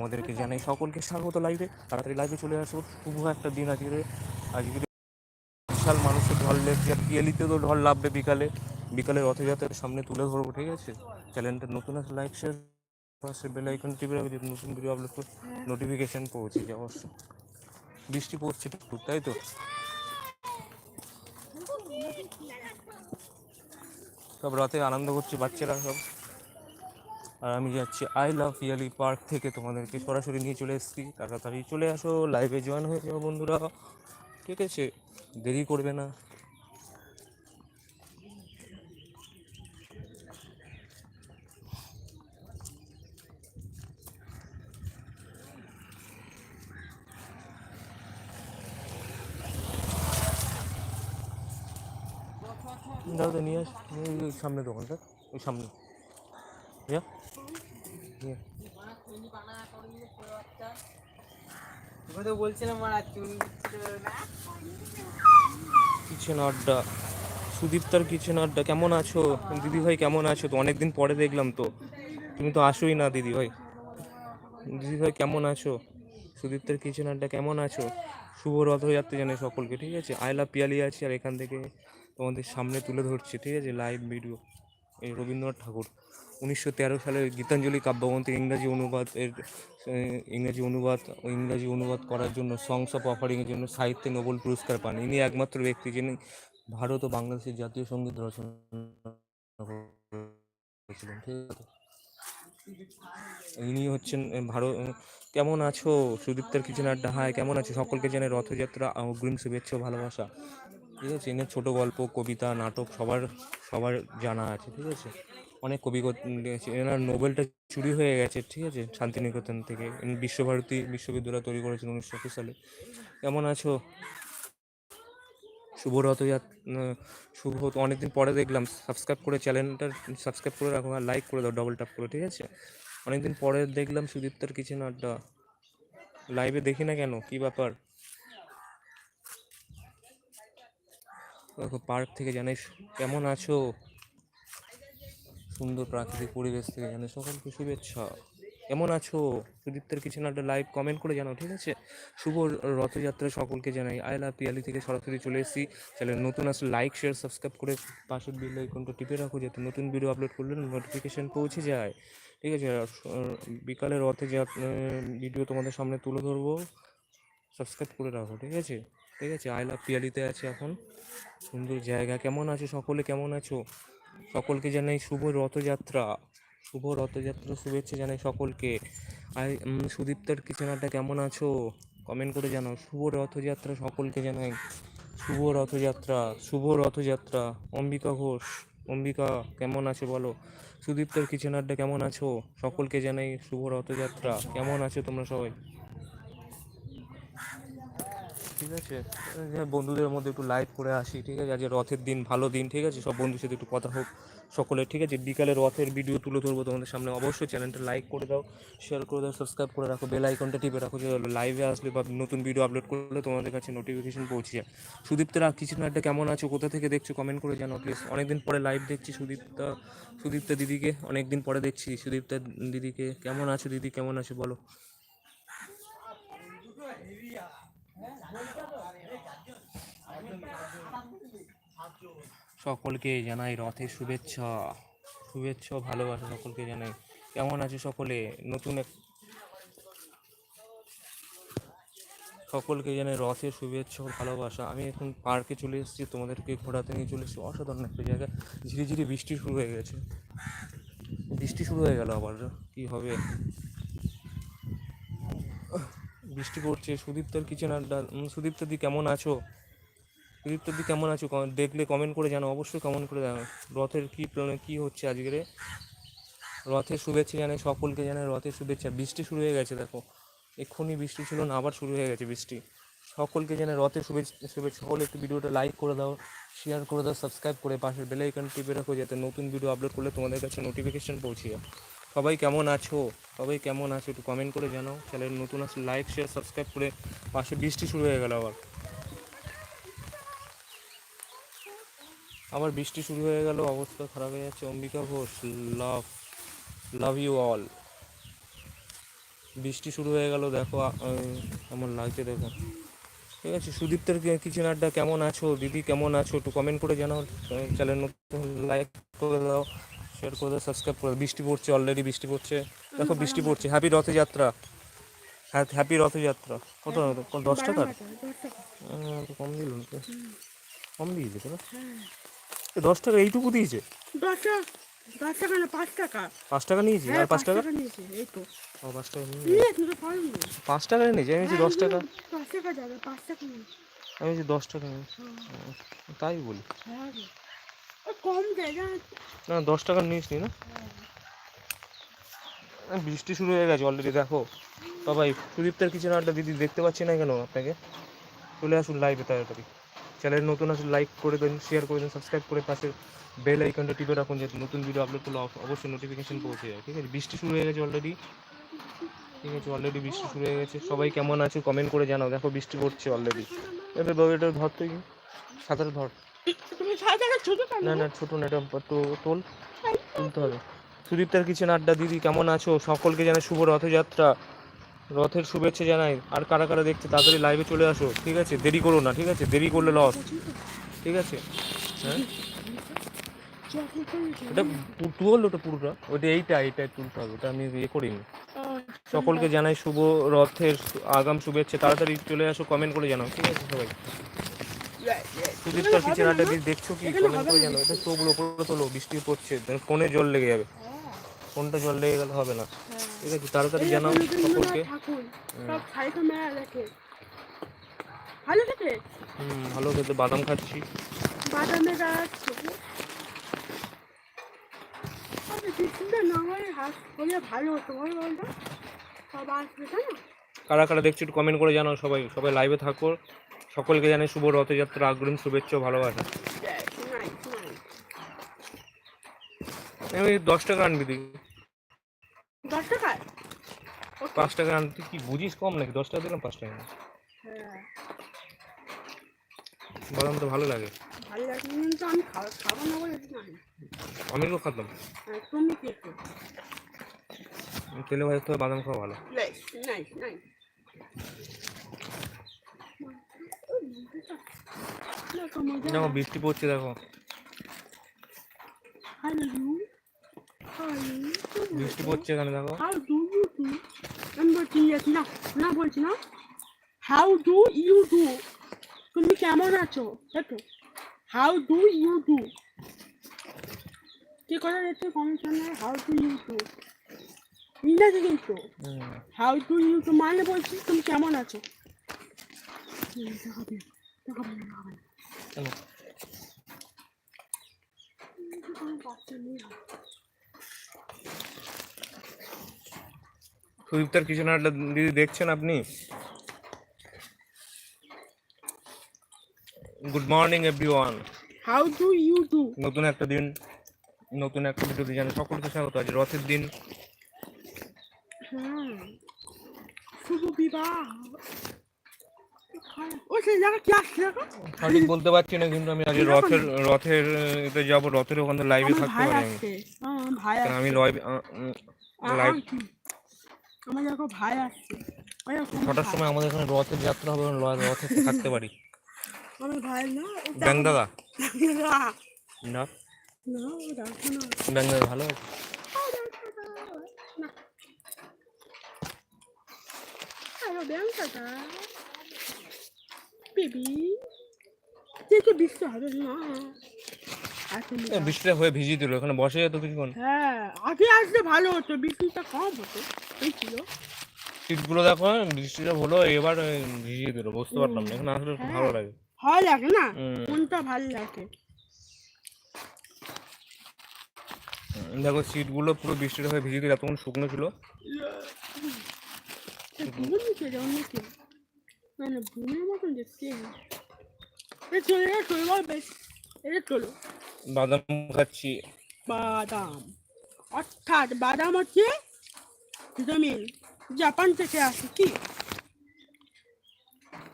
আমাদেরকে জানাই সকলকে স্বাগত লাইভে তাড়াতাড়ি লাইভে চলে আসো। শুভ একটা দিন আজকে আজকে বিশাল মানুষের ঢল লেগছে। আর তো ঢল লাভবে বিকালে। বিকালে রথযাত্রার সামনে তুলে ধরবো, ঠিক আছে? চ্যানেলটা নতুন আছে লাইক শেয়ার পাশে বেল টিপে রাখবে নতুন ভিডিও আপলোড করে নোটিফিকেশন পৌঁছে যায় অবশ্য। বৃষ্টি পড়ছে তাই তো? সব রাতে আনন্দ করছে বাচ্চারা সব। আর আমি যাচ্ছি আই লাভ ইয়ালি পার্ক থেকে তোমাদেরকে সরাসরি নিয়ে চলে এসেছি। তাড়াতাড়ি চলে আসো লাইভে জয়েন হয়ে যাও বন্ধুরা। ঠিক আছে, দেরি করবে না। তো নিয়ে আস, সামনে দোকানটা, ওই সামনে যা নিয়ে আয়। কিচেন আড্ডা। সুদীপ্তার কিচেন আড্ডা। কেমন আছো? দিদি ভাই, কেমন আছো? তো অনেকদিন পরে দেখলাম তো। তুমি তো আসোই না, দিদি ভাই। দিদি ভাই, কেমন আছো? সুদীপ্তার কিচেন আড্ডা। কেমন আছো? শুভ রথযাত্রা জানাই সকলকে, ঠিক আছে? আই লাভ পিয়ালি আছি আর এখান থেকে তোমাদের সামনে তুলে ধরছি, ঠিক আছে? লাইভ ভিডিও এই রবীন্দ্রনাথ ঠাকুর। উনিশশো তেরো সালে গীতাঞ্জলি কাব্যগ্রন্থের ইংরাজি অনুবাদ এর ইংরাজি অনুবাদ ও ইংরাজি অনুবাদ করার জন্য সংস অফ অফারিংয়ের জন্য সাহিত্যে নোবেল পুরস্কার পান। ইনি একমাত্র ব্যক্তি যিনি ভারত ও বাংলাদেশের জাতীয় সংগীত রচনা ইনি হচ্ছেন ভারত কেমন আছো? সুদীপ্তের আড্ডা হাই কেমন আছো? সকলকে জানে রথযাত্রা অগ্রিম শুভেচ্ছা ভালোবাসা। ঠিক আছে? এনার ছোটো গল্প, কবিতা, নাটক সবার সবার জানা আছে, ঠিক আছে? অনেক কবি এনার নোবেলটা চুরি হয়ে গেছে, ঠিক আছে? শান্তিনিকেতন থেকে। বিশ্বভারতী বিশ্ববিদ্যালয় তৈরি করেছেন উনিশশো একুশ সালে। কেমন আছো? শুভ রথযাত্রা শুভ অনেকদিন পরে দেখলাম। সাবস্ক্রাইব করে চ্যানেলটা সাবস্ক্রাইব করে রাখো আর লাইক করে দাও ডবল ট্যাপ করে, ঠিক আছে? অনেকদিন পরে দেখলাম সুদীপ্তার কিচেন আড্ডা লাইভে দেখি না কেন? কি ব্যাপার? পার্ক থেকে জানিস কেমন আছো? সুন্দর প্রাকৃতিক পরিবেশ থেকে জানিস সকলকে শুভেচ্ছা কেমন আছো? সুদীপ্তের কিচেন একটা লাইভ কমেন্ট করে জানাও, ঠিক আছে? শুভ রথযাত্রা সকলকে জানাই। আই লাভ পিয়ালি থেকে সরাসরি চলে এসেছি। চ্যানেল নতুন আসলে লাইক শেয়ার সাবস্ক্রাইব করে পাশের বিল আইকনটা টিপে রাখো, যাতে নতুন ভিডিও আপলোড করলে নোটিফিকেশন পৌঁছে যায়। ঠিক আছে? বিকালে রথে যা ভিডিও তোমাদের সামনে তুলে ধরবো সাবস্ক্রাইব করে রাখো, ঠিক আছে? ঠিক আছে, আই লাভ পিয়ালিতে আছে এখন। সুন্দর জায়গা। কেমন আছো সকলে? কেমন আছো? সকলকে জানাই শুভ রথযাত্রা। শুভ রথযাত্রা শুভেচ্ছা জানাই সকলকে। আর সুদীপ্তার কিচেনাটা কেমন আছো? কমেন্ট করে জানাও। শুভ রথযাত্রা সকলকে জানাই। শুভ রথযাত্রা শুভ রথযাত্রা। অম্বিকা ঘোষ, অম্বিকা, কেমন আছে বলো? সুদীপ্তার কিচেন আড্ডা কেমন আছো? সকলকে জানাই শুভ রথযাত্রা। কেমন আছো তোমরা সবাই? ঠিক আছে? হ্যাঁ, বন্ধুদের মধ্যে একটু লাইভ করে আসি ঠিক আছে? আজ রথের দিন ভালো দিন ঠিক আছে? সব বন্ধুর সাথে একটু কথা হোক সকলের ঠিক আছে? বিকালে রথের ভিডিও তুলে ধরবো তোমাদের সামনে। অবশ্যই চ্যানেলটা লাইক করে দাও শেয়ার করে দাও সাবস্ক্রাইব করে রাখো বেল আইকনটা টিপে রাখো যে লাইভে আসলে বা নতুন ভিডিও আপলোড করলে তোমাদের কাছে নোটিফিকেশন পৌঁছে যায়। সুদীপ্তার কিছু একটা কেমন আছো? কোথা থেকে দেখছ? কমেন্ট করে জানাও প্লিজ অনেকদিন পরে লাইভ দেখছি সুদীপ্তা সুদীপ্তা দিদিকে। অনেকদিন পরে দেখছি সুদীপ্তা দিদিকে। কেমন আছো দিদি? কেমন আছো বলো? সকলকে জানাই রথের শুভেচ্ছা। শুভেচ্ছা ভালোবাসা সকলকে জানাই। কেমন আছে সকলে? নতুন এক সকলকে জানাই রথের শুভেচ্ছা ভালোবাসা। আমি এখন পার্কে চলে এসেছি তোমাদেরকে ঘোরাতে নিয়ে চলে এসেছি। অসাধারণ একটা জায়গা। ধীরে ধীরে বৃষ্টি শুরু হয়ে গেছে। বৃষ্টি শুরু হয়ে গেল আবার কি হবে? বৃষ্টি পড়ছে। সুদীপ্তর কিচেন আড্ডা উম, সুদীপ্ত দি কেমন আছো? সুদীপ্ত দি কেমন আছো? দেখলে কমেন্ট করে জানো অবশ্যই কমেন্ট করে জানো রথের কি প্ল্যানে কি হচ্ছে আজকের রথের শুভেচ্ছা জানে সকলকে, জানাই রথের শুভেচ্ছা। বৃষ্টি শুরু হয়ে গেছে, দেখো। এক্ষুনি বৃষ্টি ছিল, না আবার শুরু হয়ে গেছে বৃষ্টি। সকলকে জানাই রথের শুভেচ্ছা শুভেচ্ছা। সকলে একটু ভিডিওটা লাইক করে দাও শেয়ার করে দাও সাবস্ক্রাইব করে পাশের বেল আইকন টিপে রাখো, যাতে নতুন ভিডিও আপলোড করলে তোমাদের কাছে নোটিফিকেশন পৌঁছে যায়। সবাই কেমন আছো? সবাই কেমন আছো? একটু কমেন্ট করে জানাও। চ্যানেল নতুন আসলে লাইক শেয়ার সাবস্ক্রাইব করে পাশে বৃষ্টি শুরু হয়ে গেল আবার। আবার বৃষ্টি শুরু হয়ে গেল অবস্থা খারাপ হয়ে যাচ্ছে। Ambika Ghosh love love you all বৃষ্টি শুরু হয়ে গেল দেখো আমার লাগছে দেখো। ঠিক আছে সুদীপ্তের কিচেন আড্ডা কেমন আছো? দিদি কেমন আছো? একটু কমেন্ট করে জানাও চ্যানেল নতুন লাইক করে দাও শেয়ার করে দাও সাবস্ক্রাইব করে বৃষ্টি পড়ছে অলরেডি বৃষ্টি পড়ছে। দেখো বৃষ্টি পড়ছে। হ্যাপি রথযাত্রা। হ্যাঁ হ্যাপি রথযাত্রা। কত দশ টাকার? কম দিল কম দিয়েছে না দশ টাকা এইটুকু দিয়েছে? দশ টাকা দশ টাকা না পাঁচ টাকা। পাঁচ টাকা নিয়েছি? হ্যাঁ আর পাঁচ টাকা নিয়েছে এই তো। ও পাঁচ টাকা পাঁচ নিয়েছি? আমি দশ টাকা। দশ টাকা যাবে পাঁচ টাকা আমি দশ টাকা নিয়েছি তাই বলি। হ্যাঁ কম না দশ টাকা নিস নি? না বৃষ্টি শুরু হয়ে গেছে অলরেডি দেখো। সবাই সুদীপ্তের কিচেন আড্ডা দিদি দেখতে পাচ্ছি না কেন আপনাকে? চলে আসুন লাইভে তাড়াতাড়ি চ্যানেল নতুন আসুন লাইক করে দেন শেয়ার করে দেন সাবস্ক্রাইব করে পাশে বেল আইকনটা টিপে রাখুন যাতে নতুন ভিডিও আপলোড করলে অবশ্যই নোটিফিকেশন পৌঁছে যায় ঠিক আছে? বৃষ্টি শুরু হয়ে গেছে অলরেডি ঠিক আছে? অলরেডি বৃষ্টি শুরু হয়ে গেছে। সবাই কেমন আছে কমেন্ট করে জানাও দেখো বৃষ্টি পড়ছে অলরেডি এবার বাবু এটা ধর তুই সাঁতারে ধর। না না ছোট না এটা তো তোল। তুলতে হবে। সুদীপ্তার কিচেন আড্ডা দিদি কেমন আছো? সকলকে জানাই শুভ রথযাত্রা। রথের শুভেচ্ছা জানাই। আর কারা কারা দেখছে তাড়াতাড়ি লাইভে চলে আসো, ঠিক আছে? দেরি করো না, ঠিক আছে? দেরি করলে লস ঠিক আছে? হ্যাঁ? এটা পু- তুল ওটা পুরোটা? ওটা এইটা এইটা তুলতে হবে, ওটা আমি ইয়ে করিনি। সকলকে জানাই শুভ রথের আগাম শুভেচ্ছা। তাড়াতাড়ি চলে আসো কমেন্ট করে জানাও, ঠিক আছে সবাই? সুদীপ্তার আড্ডা দিদি দেখছ কি? কমেন্ট করে জানাও। এটা তোগুলো ওপরে তোলো, বৃষ্টি পড়ছে, ফোনে জল লেগে যাবে। ফোনটা জল লেগে গেলে হবে না। ঠিক আছে তাড়াতাড়ি জানাও সকলকে। সব সাইকেল মেলা দেখে। ভালো খেতে? হুম ভালো খেতে বাদাম খাচ্ছি। গাছ হয় কারা কারা দেখছ একটু কমেন্ট করে জানাও সবাই সবাই লাইভে থাকো। সকলকে জানাই শুভ রথযাত্রা আগ্রহী শুভেচ্ছা ভালোবাসা। আমি দশ টাকা আনবি তুই দশ টাকায় পাঁচ টাকা আনতে কি বুঝিস কম নাকি? দশ টাকা দিলাম পাঁচ টাকা হ্যাঁ। বাদাম তো ভালো লাগে। ভালো লাগে কিন্তু আমি খাব না বলে জানি আমি তো খাতাম হ্যাঁ, তুমি খেতে তেলে বাদাম খাওয়া ভালো। দেখো বৃষ্টি পড়ছে দেখো। হ্যালো। বৃষ্টি পড়ছে এখানে দেখো হাউ ডু ইউ ডু আমি বলছি না না বলছি না। হাউ ডু ইউ ডু তুমি কেমন আছো? দেখো। হাউ ডু ইউ ডু কি কথা দেখছ comment how do you do ইংরেজি কিন্তু। হাউ ডু ইউ ডু মানে বলছি তুমি কেমন আছো? হুম, দেখাবে দেখাবে দেখাবে না। কেন? কোনো বাচ্চা নেই আর। সুদীপ্তার কিচেন আড্ডা দিদি দেখছেন আপনি? Good morning everyone how do you do নতুন একটা দিন নতুন একটা ভিডিওতে জানেন সকলকে স্বাগত আজ রথের দিন। শুভ বিবাহ। দেখো সঠিক বলতে পারছি না কিন্তু আমি আজ রথের রথের এতে যাব রথের ওখানে লাইভে থাকতে পারি। আমি হ্যাঁ, লাইভ লাইভ? আমার দেখো ভাই আসছে। ছটার সময় আমাদের এখানে রথের যাত্রা হবে রথে থাকতে পারি। আমার ভাই না ব্যাং দাদা? ব্যাং দাদা ভালো বৃষ্টিটা হয়ে ভিজিয়ে দিল এখানে বসে যেত কিছুক্ষণ। হ্যাঁ আগে আসলে ভালো হতো বৃষ্টিটা কম হতো। ছিল। সিটগুলো দেখো হ্যাঁ, বৃষ্টিটা হলো এবার ভিজিয়ে দিল বুঝতে পারলাম না এখানে আসলে খুব ভালো লাগে। ভালো লাগে না। মনটা ভালো লাগে। দেখো সিটগুলো পুরো বৃষ্টিটা হয়ে ভিজিয়ে দিল এতক্ষণ শুকনো ছিল। মানে ভুলের মতন দেখতে। চলে চলে বেশ। এটা চলো। বাদাম খাচ্ছি। বাদাম। অর্থাৎ বাদাম হচ্ছে ভিটামিন জাপান থেকে আসে কি?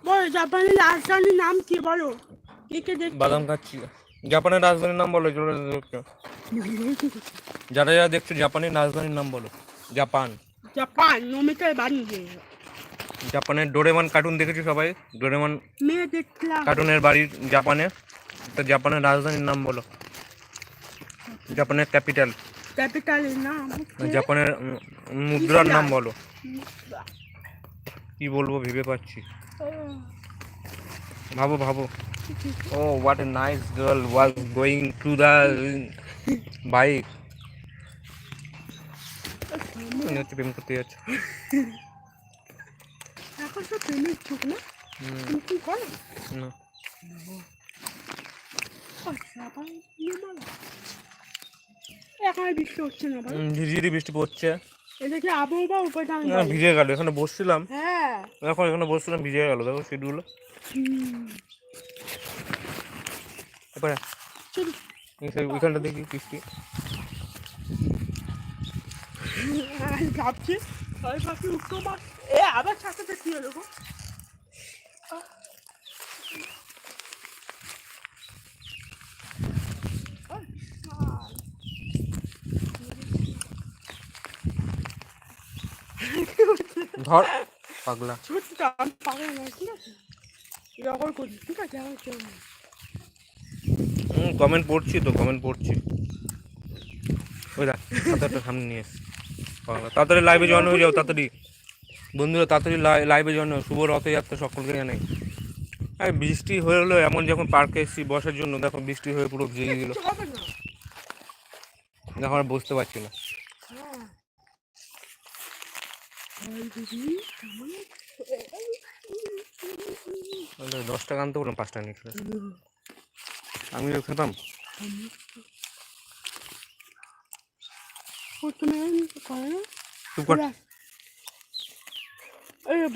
বলো জাপানের রাজধানীর নাম কি বলো? কে কে দেখতে? বাদাম খাচ্ছি। জাপানের রাজধানীর নাম বলো দেখছ যারা যারা দেখছ জাপানের রাজধানীর নাম বলো। জাপান। জাপান নমিতার বাড়ি। জাপানের ডোরেমন কার্টুন দেখেছি সবাই? ডোরেমন মেয়ে দেখলাম। কার্টুনের বাড়ি জাপানে। তো জাপানের রাজধানীর নাম বলো। জাপানের ক্যাপিটাল। ক্যাপিটালের নাম জাপানের মুদ্রার নাম বলো। কি বলব ভেবে পাচ্ছি। ভাবো ভাবো। ও what a nice girl was going to the bike মনে হচ্ছে প্রেম করতে যাচ্ছে। এখন তো প্রেমের যুগ না? কি করো? না। আচ্ছা আবার নির্মলা এখানে বৃষ্টি হচ্ছে না ভাই উম, বৃষ্টি পড়ছে। এটা কি আবহাওয়া উপাদান না, ভিজে গেল এখানে বসছিলাম। হ্যাঁ। এখন এখানে বসছিলাম ভিজে গেল দেখো সিটগুলো হুম। এবারে ওইখানটা দেখি আমি ভাবছি। আমি ভাবছি উত্তর মাস এ আবার ছাতাতে কি হলো গো ধর পাগলা সত্যি আমি পাগল না ঠিক আছে জগর করি ঠিক আছে আমার চল হুম কমেন্ট পড়ছি তো কমেন্ট পড়ছি। ওই দেখ সামনে নিয়ে তাড়াতাড়ি লাইভে জয়েন হয়ে যাও, তাড়াতাড়ি। বন্ধুরা, তাড়াতাড়ি লাইভে জয়েন শুভ রথযাত্রা সকলকে জানাই। আর বৃষ্টি হয়ে হলো, এমন যখন পার্কে এসেছি বসার জন্য, দেখো বৃষ্টি হয়ে পুরো ভিজে না দেখো আর বুঝতে পারছি না হ্যাঁ আর দিদি কেমন তাহলে দশ টাকা আনতে বললাম পাঁচ টাকা নিয়ে। আমিও খেতাম।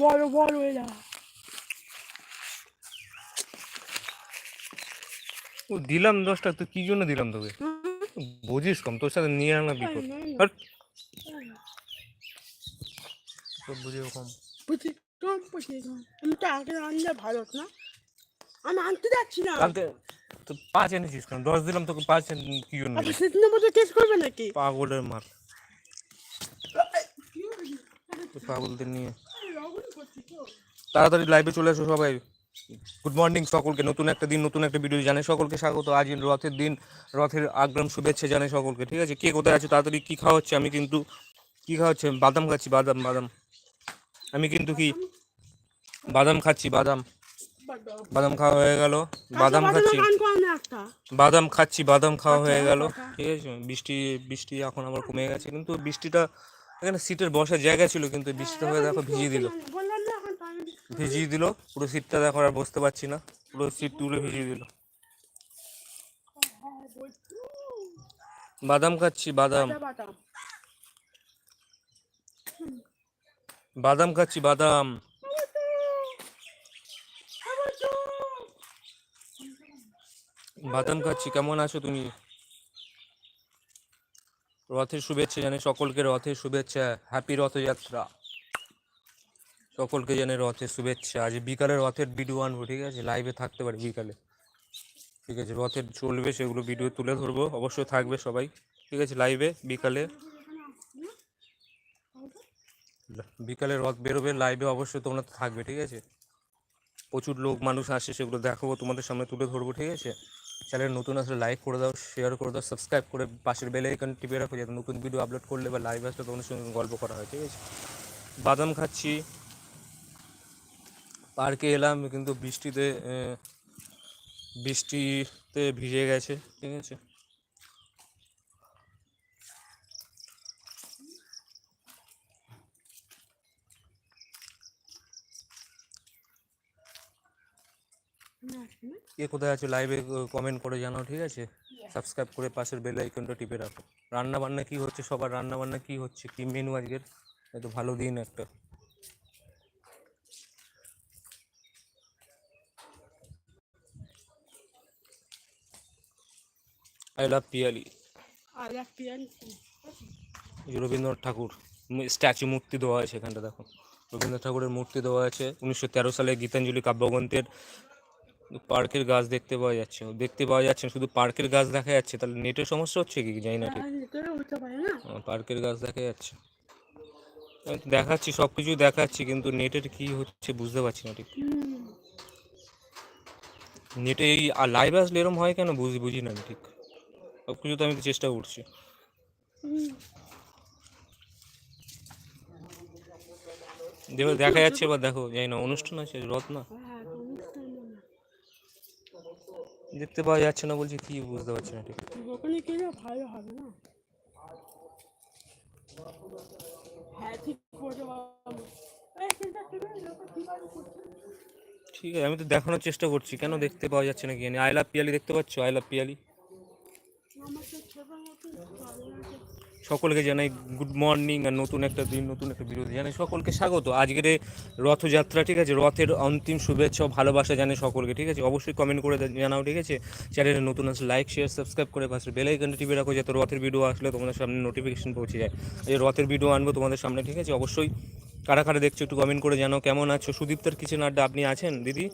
বড় বড় এরা ও দিলাম দশটা তুই কি জন্য দিলাম তোকে? বুঝিস কম তোর সাথে নিয়ে আনা বিপদ। হাট। কম বুঝি কম বুঝি কম আমি তো আগে আনলে ভালো না। আমি আনতে যাচ্ছি না। আনতে তো পাঁচ এনেছিস কেন? দশ দিলাম তোকে পাঁচ এনে- কি জন্য? আচ্ছা দিলাম? সেদিনের টেস্ট করবে নাকি? পাগলের মার পাগলদের নিয়ে। তাড়াতাড়ি লাইভে চলে এসো সবাই। গুড মর্নিং সকলকে। নতুন একটা দিন নতুন একটা ভিডিও জানে সকলকে স্বাগত। আজ রথের দিন রথের আগ্রাম শুভেচ্ছা জানে সকলকে। ঠিক আছে? কে কোথায় আছে? তাড়াতাড়ি কি খাওয়া হচ্ছে? আমি কিন্তু কি খাওয়া হচ্ছে? বাদাম খাচ্ছি বাদাম বাদাম। আমি কিন্তু কি বাদাম খাচ্ছি বাদাম। বাদাম খাওয়া হয়ে গেল বাদাম খাচ্ছি। না একটা। বাদাম খাচ্ছি বাদাম খাওয়া আচ্ছা, হয়ে গেল। আচ্ছা। ঠিক আছে বৃষ্টি বৃষ্টি এখন আবার কমে গেছে কিন্তু বৃষ্টিটা এখানে সিটের বসার জায়গা ছিল কিন্তু বৃষ্টিটা হয়ে দেখো ভিজিয়ে দিল। ভিজিয়ে দিল পুরো সিটটা দেখো আর বসতে পারছি না। পুরো সিট তুলে ভিজিয়ে দিল। বাদাম খাচ্ছি বাদাম। বাদাম খাচ্ছি, বাদাম। বাদাম খাচ্ছি, কেমন আছো তুমি? রথের শুভেচ্ছা জানে, সকলকে রথের শুভেচ্ছা হ্যাপি রথযাত্রা সকলকে জানে রথের শুভেচ্ছা, আজ বিকালে রথের ভিডিও আনব, ঠিক আছে? লাইভে থাকতে পারি বিকালে। ঠিক আছে, রথের চলবে, সেগুলো ভিডিও তুলে ধরবো, অবশ্যই থাকবে সবাই। ঠিক আছে লাইভে বিকালে। বিকালে রথ বেরোবে লাইভে অবশ্যই তোমরা তো থাকবে, ঠিক আছে? প্রচুর লোক, মানুষ আসে সেগুলো দেখাবো, তোমাদের সামনে তুলে ধরবো, ঠিক আছে? চ্যানেল নতুন আসলে লাইক করে দাও শেয়ার করে দাও সাবস্ক্রাইব করে পাশের বেলে আইকন টিপে রাখো, যাতে নতুন ভিডিও আপলোড করলে বা লাইভ আসলে তোমাদের সঙ্গে গল্প করা হয়, ঠিক আছে? বাদাম খাচ্ছি। পার্কে এলাম, কিন্তু বৃষ্টিতে বৃষ্টিতে ভিজে গেছে, ঠিক আছে? কে কোথায় আছো লাইভে কমেন্ট করে জানাও ঠিক আছে? সাবস্ক্রাইব করে পাশের বেল আইকনটা টিপে রাখো। রান্না বান্না কি হচ্ছে? সবার রান্না বান্না কি হচ্ছে? কি মেনু আজকের? এত ভালো দিন একটা। I love Piyali. পিয়ান এই যে রবীন্দ্রনাথ ঠাকুর স্ট্যাচু মূর্তি দেওয়া আছে এখানটা দেখো। রবীন্দ্রনাথ ঠাকুরের মূর্তি দেওয়া আছে। উনিশশো তেরো সালে গীতাঞ্জলি কাব্যগ্রন্থের পার্কের গাছ দেখতে পাওয়া যাচ্ছে। দেখতে পাওয়া যাচ্ছে না, শুধু পার্কের গাছ দেখা যাচ্ছে। তাহলে নেটের সমস্যা হচ্ছে কি? জানি না ঠিক। আহ, পার্কের গাছ দেখা যাচ্ছে। দেখাচ্ছি সব কিছু দেখাচ্ছি কিন্তু নেটের কি হচ্ছে বুঝতে পারছি না ঠিক। নেটে এই লাইভ আসলে এরম হয় কেন? বুঝি বুঝি না আমি ঠিক। সব কিছু তো আমি তো চেষ্টা করছি। যেবার দেখা যাচ্ছে এবার দেখো জানি না অনুষ্ঠান আছে রথ না হ্যাঁ অনুষ্ঠান না। দেখতে পাওয়া যাচ্ছে না বলছি কি বুঝতে পারছি না ঠিক। ওখানে গেলে ভালো হবে না। হ্যাঁ ঠিক আছে আমি তো দেখানোর চেষ্টা করছি কেন দেখতে পাওয়া যাচ্ছে না কি আই লাভ পিয়ালি দেখতে পাচ্ছ? আই লাভ পিয়ালি আমার তো ছোট মতো ভালো লাগে সকলকে জানাই গুড মর্নিং আর নতুন একটা দিন, নতুন একটা বিরতি। জানাই সকলকে স্বাগত। আজকের রথযাত্রা, ঠিক আছে, রথের অন্তিম শুভেচ্ছা ভালোবাসা জানে সকলকে, ঠিক আছে? অবশ্যই কমেন্ট করে জানাও, ঠিক আছে? চ্যানেলে নতুন আসলে লাইক শেয়ার সাবস্ক্রাইব করে পাশে বেল আইকনটা টিপে রাখো যাতে রথের ভিডিও আসলে তোমাদের সামনে নোটিফিকেশন পৌঁছে যায়। এই রথের ভিডিও আনব তোমাদের সামনে, ঠিক আছে? অবশ্যই কারা কারা দেখছ একটু কমেন্ট করে জানাও, কেমন আছো? সুদীপ্তার কিচেন আড্ডা আপনি আছেন, দিদি?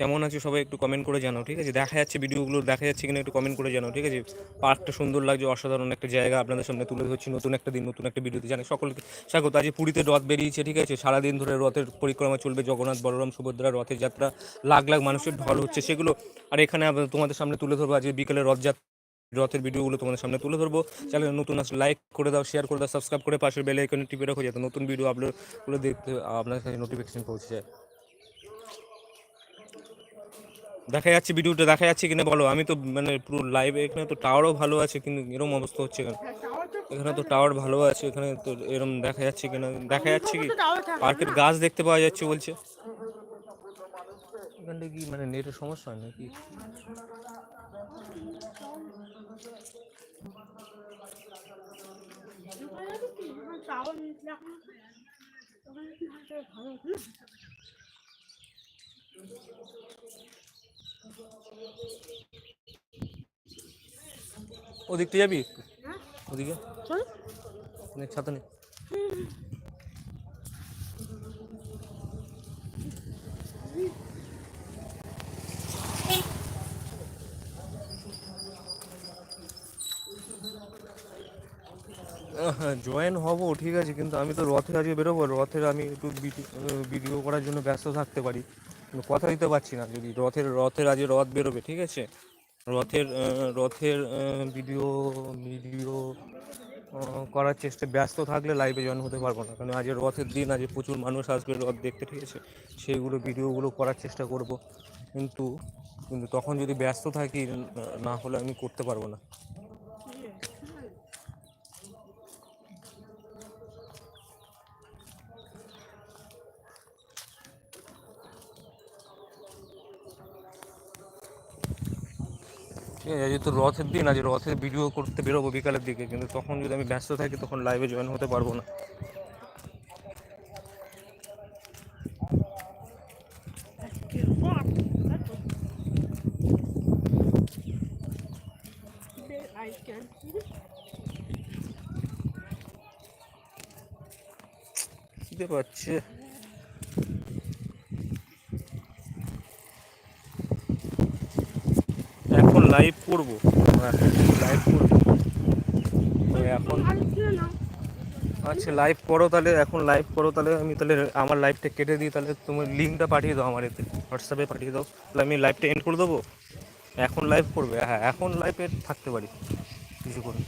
কেমন আছো সবাই একটু কমেন্ট করে জানাও, ঠিক আছে? দেখা যাচ্ছে ভিডিওগুলো, দেখা যাচ্ছে কিনা একটু কমেন্ট করে জানাও, ঠিক আছে? পার্কটা সুন্দর লাগছে, অসাধারণ একটা জায়গা, আপনাদের সামনে তুলে ধরছি, নতুন একটা দিন, নতুন একটা ভিডিওতে জানাই সকলকে স্বাগত। আজ পুরীতে রথ বেরিয়েছে, ঠিক আছে? সারাদিন ধরে রথের পরিক্রমা চলবে, জগন্নাথ, বলরাম, সুভদ্রা, রথের যাত্রা, লাখ লাখ মানুষের ঢল হচ্ছে সেগুলো। আর এখানে তোমাদের সামনে তুলে ধরবো, আজকে বিকেলে রথযাত্রা রথের ভিডিওগুলো তোমাদের সামনে তুলে ধরবো। চ্যানেলে নতুন আসলে লাইক করে দাও শেয়ার করে দাও সাবস্ক্রাইব করে পাশের বেল আইকনে টিপে রাখো, যাতে নতুন ভিডিও আপলোডগুলো দেখতে, আপনার কাছে নোটিফিকেশন পৌঁছে যায়। দেখা যাচ্ছে, ভিডিওটা দেখা যাচ্ছে কিনা বলো। আমি তো মানে পুরো লাইভে এখানে তো টাওয়ারও ভালো আছে, কিন্তু এরকম অবস্থা হচ্ছে তো এখানে তো টাওয়ার ভালো আছে, এখানে তো এরকম দেখা যাচ্ছে কিনা? দেখা যাচ্ছে কি? পার্কের গাছ দেখতে পাওয়া যাচ্ছে বলছে। এখানটা কি মানে নেটের সমস্যা হয় নাকি? এখন না? ওদিকটা যাবি? হ্যাঁ। ওদিকে? নে, ছাতা নেই জয়েন হব ঠিক আছে কিন্তু আমি তো রথে আজকে বেরোবো। রথের আমি একটু ভিডিও করার জন্য ব্যস্ত থাকতে পারি। কথা দিতে পারছি না যদি রথের রথের আজকে রথ বেরোবে ঠিক আছে? রথের রথের ভিডিও ভিডিও করার চেষ্টা, ব্যস্ত থাকলে লাইভে জয়েন হতে পারব না। কারণ আজকে রথের দিন আজকে প্রচুর মানুষ আসবে রথ দেখতে ঠিক আছে সেইগুলো ভিডিওগুলো করার চেষ্টা করব। কিন্তু কিন্তু তখন যদি ব্যস্ত থাকি, না হলে আমি করতে পারব না। ঠিক আছে যেহেতু রথের দিন, আজ রথের ভিডিও করতে বেরোবো বিকালের দিকে, কিন্তু তখন যদি আমি ব্যস্ত থাকি, তখন লাইভে জয়েন হতে পারব না। পাচ্ছে এখন লাইভ করব। লাইভ করব। এখন আচ্ছা লাইভ করো তাহলে, এখন লাইভ করো তাহলে, আমি তাহলে আমার লাইভটা কেটে দিই, তাহলে তুমি লিঙ্কটা পাঠিয়ে দাও আমার এতে হোয়াটসঅ্যাপে পাঠিয়ে দাও। তাহলে আমি লাইভটা এন্ড করে দেবো? এখন লাইভ করবে? হ্যাঁ এখন লাইভে থাকতে পারি। কিছু করে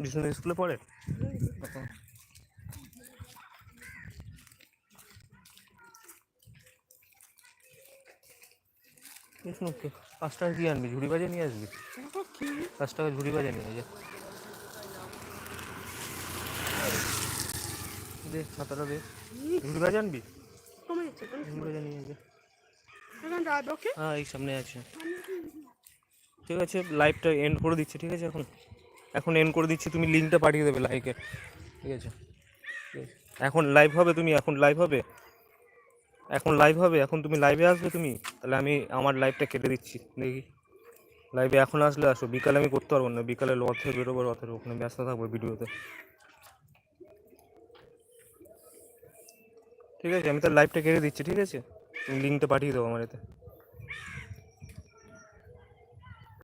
বিষ্ণু স্কুলে পড়ে? ও। বিষ্ণু কে- পাঁচ টাকা কি আনবি? ঝুড়ি বাজে নিয়ে আসবি? পাঁচ টাকা ঝুড়ি বাজে নিয়ে যা। দে ছাতাটা দে। ঝুড়ি বাজে আনবি? হ্যাঁ এই সামনে আছে। ঠিক আছে লাইভটা এন্ড করে দিচ্ছি, ঠিক আছে, এখন? এখন এন্ড করে দিচ্ছি, তুমি লিঙ্কটা পাঠিয়ে দেবে লাইকে ঠিক আছে। এখন লাইভ হবে তুমি, এখন লাইভ হবে? এখন লাইভ হবে? এখন তুমি লাইভে আসবে তুমি? তাহলে আমি আমার লাইভটা কেটে দিচ্ছি, দেখি। লাইভে এখন আসলে আসো, বিকালে আমি করতে পারব না, বিকালে রথে বেরোবো রথের ওখানে ব্যস্ত থাকব ভিডিওতে ঠিক আছে? আমি তার লাইভটা কেটে দিচ্ছি, ঠিক আছে? তুমি লিঙ্কটা পাঠিয়ে দেবো আমার এতে।